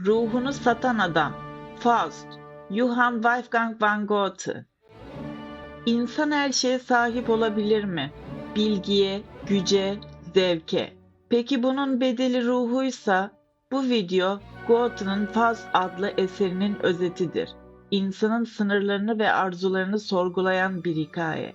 Ruhunu satan adam. Faust. Johann Wolfgang van Goethe. İnsan her şeye sahip olabilir mi? Bilgiye, güce, zevke. Peki bunun bedeli ruhuysa bu video Goethe'nin Faust adlı eserinin özetidir. İnsanın sınırlarını ve arzularını sorgulayan bir hikaye.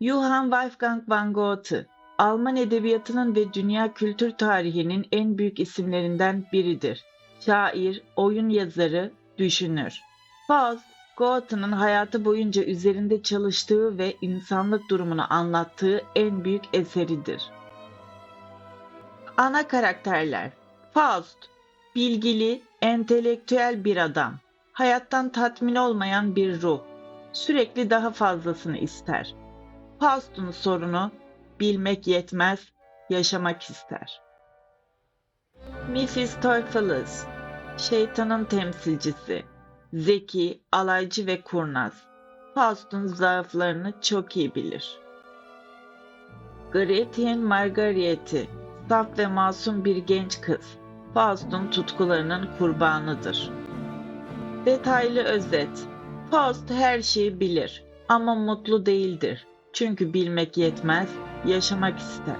Johann Wolfgang van Goethe, Alman edebiyatının ve dünya kültür tarihinin en büyük isimlerinden biridir. Şair, oyun yazarı, düşünür. Faust, Goethe'nin hayatı boyunca üzerinde çalıştığı ve insanlık durumunu anlattığı en büyük eseridir. Ana karakterler Faust, bilgili, entelektüel bir adam. Hayattan tatmin olmayan bir ruh. Sürekli daha fazlasını ister. Faust'un sorunu bilmek yetmez, yaşamak ister. Mephistopheles, şeytanın temsilcisi. Zeki, alaycı ve kurnaz. Faust'un zaaflarını çok iyi bilir. Gretchen Margaret'i, saf ve masum bir genç kız. Faust'un tutkularının kurbanıdır. Detaylı özet. Faust her şeyi bilir ama mutlu değildir. Çünkü bilmek yetmez, yaşamak ister.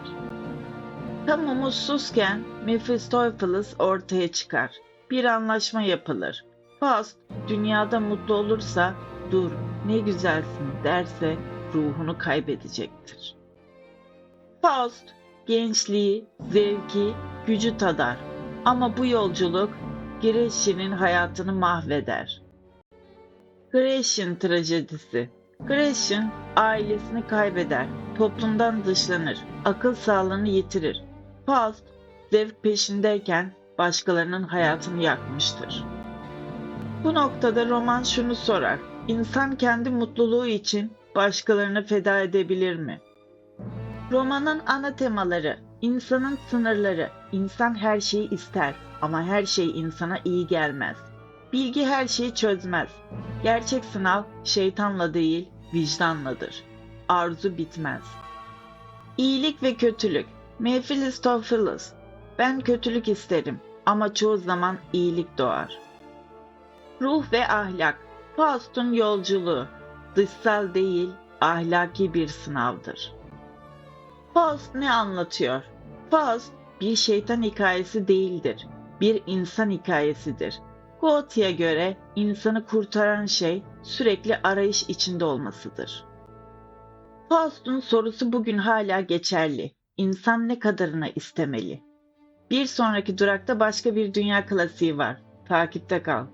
Tam umutsuzken Mephistopheles ortaya çıkar. Bir anlaşma yapılır. Faust dünyada mutlu olursa dur ne güzelsin derse ruhunu kaybedecektir. Faust gençliği, zevki, gücü tadar. Ama bu yolculuk Gretchen'in hayatını mahveder. Gretchen trajedisi Gretchen ailesini kaybeder, toplumdan dışlanır, akıl sağlığını yitirir. Faust zevk peşindeyken başkalarının hayatını yakmıştır. Bu noktada roman şunu sorar. İnsan kendi mutluluğu için başkalarını feda edebilir mi? Romanın ana temaları, insanın sınırları. İnsan her şeyi ister ama her şey insana iyi gelmez. Bilgi her şeyi çözmez. Gerçek sınav şeytanla değil, vicdanladır. Arzu bitmez. İyilik ve kötülük. Mephistopheles. Ben kötülük isterim ama çoğu zaman iyilik doğar. Ruh ve ahlak. Faust'un yolculuğu. Dışsal değil, ahlaki bir sınavdır. Faust ne anlatıyor? Faust bir şeytan hikayesi değildir. Bir insan hikayesidir. Goethe'ye göre insanı kurtaran şey sürekli arayış içinde olmasıdır. Faust'un sorusu bugün hala geçerli. İnsan ne kadarını istemeli? Bir sonraki durakta başka bir dünya klasiği var. Takipte kal.